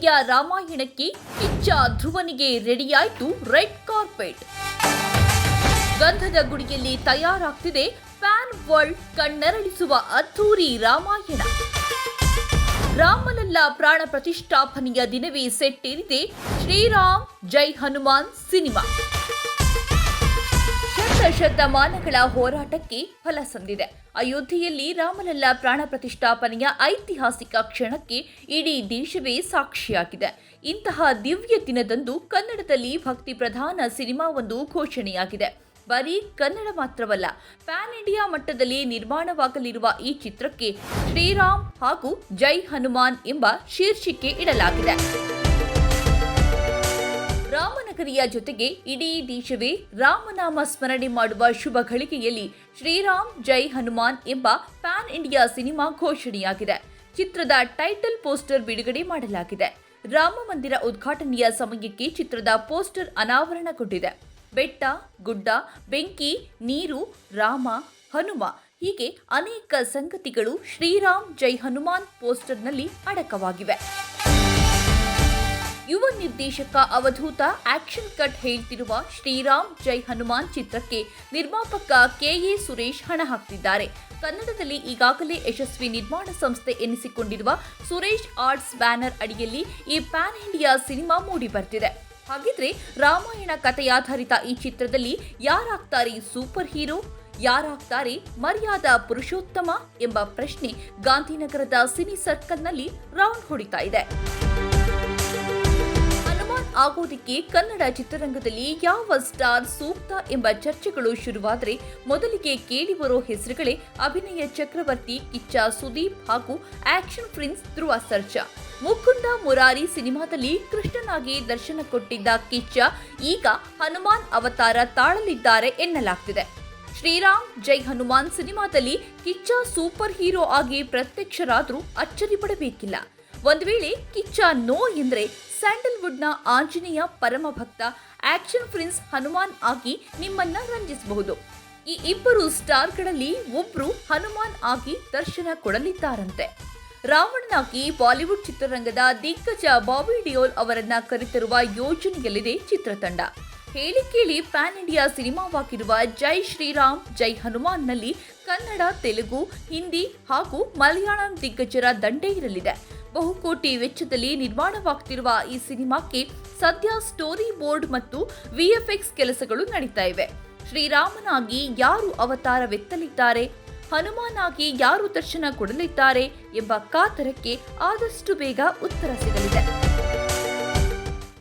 ಕನ್ನಡಿಯ ರಾಮಾಯಣಕ್ಕೆ ಕಿಚ್ಚ ಧ್ರುವನಿಗೆ ರೆಡಿಯಾಯಿತು ರೆಡ್ ಕಾರ್ಪೆಟ್. ಗಂಧದ ಗುಡಿಯಲ್ಲಿ ತಯಾರಾಗ್ತಿದೆ ಫ್ಯಾನ್ ವರ್ಲ್ಡ್ ಕಣ್ಣರಳಿಸುವ ಅದ್ಧೂರಿ ರಾಮಾಯಣ. ರಾಮಲಲ್ಲ ಪ್ರಾಣ ಪ್ರತಿಷ್ಠಾಪನೆಯ ದಿನವೇ ಸೆಟ್ಟೇರಿದೆ ಶ್ರೀರಾಮ್ ಜೈ ಹನುಮಾನ್ ಸಿನಿಮಾ. ಶತ ಶತಮಾನಗಳ ಹೋರಾಟಕ್ಕೆ ಫಲ ಸಂದಿದೆ. ಅಯೋಧ್ಯೆಯಲ್ಲಿ ರಾಮಲಲ್ಲ ಪ್ರಾಣ ಪ್ರತಿಷ್ಠಾಪನೆಯ ಐತಿಹಾಸಿಕ ಕ್ಷಣಕ್ಕೆ ಇಡೀ ದೇಶವೇ ಸಾಕ್ಷಿಯಾಗಿದೆ. ಇಂತಹ ದಿವ್ಯ ದಿನದಂದು ಕನ್ನಡದಲ್ಲಿ ಭಕ್ತಿ ಪ್ರಧಾನ ಸಿನಿಮಾವೊಂದು ಘೋಷಣೆಯಾಗಿದೆ. ಬರೀ ಕನ್ನಡ ಮಾತ್ರವಲ್ಲ, ಪ್ಯಾನ್ ಇಂಡಿಯಾ ಮಟ್ಟದಲ್ಲಿ ನಿರ್ಮಾಣವಾಗಲಿರುವ ಈ ಚಿತ್ರಕ್ಕೆ ಶ್ರೀರಾಮ್ ಹಾಗೂ ಜೈ ಹನುಮಾನ್ ಎಂಬ ಶೀರ್ಷಿಕೆ ಇಡಲಾಗಿದೆ. ರಾಮನಗರಿಯ ಜೊತೆಗೆ ಇಡೀ ದೇಶವೇ ರಾಮನಾಮ ಸ್ಮರಣೆ ಮಾಡುವ ಶುಭ ಘಳಿಗೆಯಲ್ಲಿ ಶ್ರೀರಾಮ್, ಜೈ ಹನುಮಾನ್ ಎಂಬ ಪ್ಯಾನ್ ಇಂಡಿಯಾ ಸಿನಿಮಾ ಘೋಷಣೆಯಾಗಿದೆ. ಚಿತ್ರದ ಟೈಟಲ್ ಪೋಸ್ಟರ್ ಬಿಡುಗಡೆ ಮಾಡಲಾಗಿದೆ. ರಾಮ ಮಂದಿರ ಉದ್ಘಾಟನೆಯ ಸಮಯಕ್ಕೆ ಚಿತ್ರದ ಪೋಸ್ಟರ್ ಅನಾವರಣಗೊಂಡಿದೆ. ಬೆಟ್ಟ, ಗುಡ್ಡ, ಬೆಂಕಿ, ನೀರು, ರಾಮ, ಹನುಮ ಹೀಗೆ ಅನೇಕ ಸಂಗತಿಗಳು ಶ್ರೀರಾಮ್, ಜೈ ಹನುಮಾನ್ ಪೋಸ್ಟರ್ನಲ್ಲಿ ಅಡಕವಾಗಿವೆ. ಯುವ ನಿರ್ದೇಶಕ ಅವಧೂತ ಆಕ್ಷನ್ ಕಟ್ ಹೇಳ್ತಿರುವ ಶ್ರೀರಾಮ್ ಜೈ ಹನುಮಾನ್ ಚಿತ್ರಕ್ಕೆ ನಿರ್ಮಾಪಕ ಕೆ ಎ ಸುರೇಶ್ ಹಣ ಹಾಕ್ತಿದ್ದಾರೆ. ಕನ್ನಡದಲ್ಲಿ ಈಗಾಗಲೇ ಯಶಸ್ವಿ ನಿರ್ಮಾಣ ಸಂಸ್ಥೆ ಎನಿಸಿಕೊಂಡಿರುವ ಸುರೇಶ್ ಆರ್ಟ್ಸ್ ಬ್ಯಾನರ್ ಅಡಿಯಲ್ಲಿ ಈ ಪ್ಯಾನ್ ಇಂಡಿಯಾ ಸಿನಿಮಾ ಮೂಡಿ ಬರ್ತಿದೆ. ಹಾಗಿದ್ರೆ ರಾಮಾಯಣ ಕಥೆಯಾಧಾರಿತ ಈ ಚಿತ್ರದಲ್ಲಿ ಯಾರಾಗ್ತಾರೆ ಸೂಪರ್ ಹೀರೋ? ಯಾರಾಗ್ತಾರೆ ಮರ್ಯಾದ ಪುರುಷೋತ್ತಮ? ಎಂಬ ಪ್ರಶ್ನೆ ಗಾಂಧಿನಗರದ ಸಿನಿ ಸರ್ಕಲ್ನಲ್ಲಿ ರೌಂಡ್ ಹೊಡಿತಾ ಇದೆ. ಆಗೋದಿಕ್ಕೆ ಕನ್ನಡ ಚಿತ್ರರಂಗದಲ್ಲಿ ಯಾವ ಸ್ಟಾರ್ ಸೂಕ್ತ ಎಂಬ ಚರ್ಚೆಗಳು ಶುರುವಾದರೆ ಮೊದಲಿಗೆ ಕೇಳಿಬರೋ ಹೆಸರುಗಳೇ ಅಭಿನಯ ಚಕ್ರವರ್ತಿ ಕಿಚ್ಚ ಸುದೀಪ್ ಹಾಗೂ ಆಕ್ಷನ್ ಪ್ರಿನ್ಸ್ ಧ್ರುವ ಸರ್ಜಾ. ಮುಕುಂದ ಮುರಾರಿ ಸಿನಿಮಾದಲ್ಲಿ ಕೃಷ್ಣನಾಗಿ ದರ್ಶನ ಕೊಟ್ಟಿದ್ದ ಕಿಚ್ಚ ಈಗ ಹನುಮಾನ್ ಅವತಾರ ತಾಳಲಿದ್ದಾರೆ ಎನ್ನಲಾಗ್ತಿದೆ. ಶ್ರೀರಾಮ್, ಜೈ ಹನುಮಾನ್ ಸಿನಿಮಾದಲ್ಲಿ ಕಿಚ್ಚ ಸೂಪರ್ ಹೀರೋ ಆಗಿ ಪ್ರತ್ಯಕ್ಷರಾದರೂ ಅಚ್ಚರಿ ಪಡಬೇಕಿಲ್ಲ. ಒಂದು ವೇಳೆ ಕಿಚ್ಚ ನೋ ಎಂದ್ರೆ ಸ್ಯಾಂಡಲ್ವುಡ್ನ ಆಂಜನೇಯ ಪರಮ ಭಕ್ತ ಆಕ್ಷನ್ ಪ್ರಿನ್ಸ್ ಹನುಮಾನ್ ಆಗಿ ನಿಮ್ಮನ್ನ ರಂಜಿಸಬಹುದು. ಈ ಇಬ್ಬರು ಸ್ಟಾರ್ಗಳಲ್ಲಿ ಒಬ್ರು ಹನುಮಾನ್ ಆಗಿ ದರ್ಶನ ಕೊಡಲಿದ್ದಾರಂತೆ. ರಾವಣನಾಗಿ ಬಾಲಿವುಡ್ ಚಿತ್ರರಂಗದ ದಿಗ್ಗಜ ಬಾಬಿ ಡಿಯೋಲ್ ಅವರನ್ನ ಕರೆತರುವ ಯೋಜನೆಯಲ್ಲಿದೆ ಚಿತ್ರತಂಡ. ಹೇಳಿ ಕೇಳಿ ಪ್ಯಾನ್ ಇಂಡಿಯಾ ಸಿನಿಮಾವಾಗಿರುವ ಜೈ ಶ್ರೀರಾಮ್, ಜೈ ಹನುಮಾನ್ನಲ್ಲಿ ಕನ್ನಡ, ತೆಲುಗು, ಹಿಂದಿ ಹಾಗೂ ಮಲಯಾಳಂ ದಿಗ್ಗಜರ ದಂಡೇ ಇರಲಿದೆ. ಬಹುಕೋಟಿ ವೆಚ್ಚದಲ್ಲಿ ನಿರ್ಮಾಣವಾಗ್ತಿರುವ ಈ ಸಿನಿಮಾಕ್ಕೆ ಸದ್ಯ ಸ್ಟೋರಿ ಬೋರ್ಡ್ ಮತ್ತು ವಿಎಫ್ಎಕ್ಸ್ ಕೆಲಸಗಳು ನಡೀತಾ ಇವೆ. ಶ್ರೀರಾಮನಾಗಿ ಯಾರು ಅವತಾರವೆತ್ತಲಿದ್ದಾರೆ ಹನುಮಾನಾಗಿ ಯಾರು ದರ್ಶನ ಕೊಡಲಿದ್ದಾರೆ ಎಂಬ ಕಾತರಕ್ಕೆ ಆದಷ್ಟು ಬೇಗ ಉತ್ತರ ಸಿಗಲಿದೆ.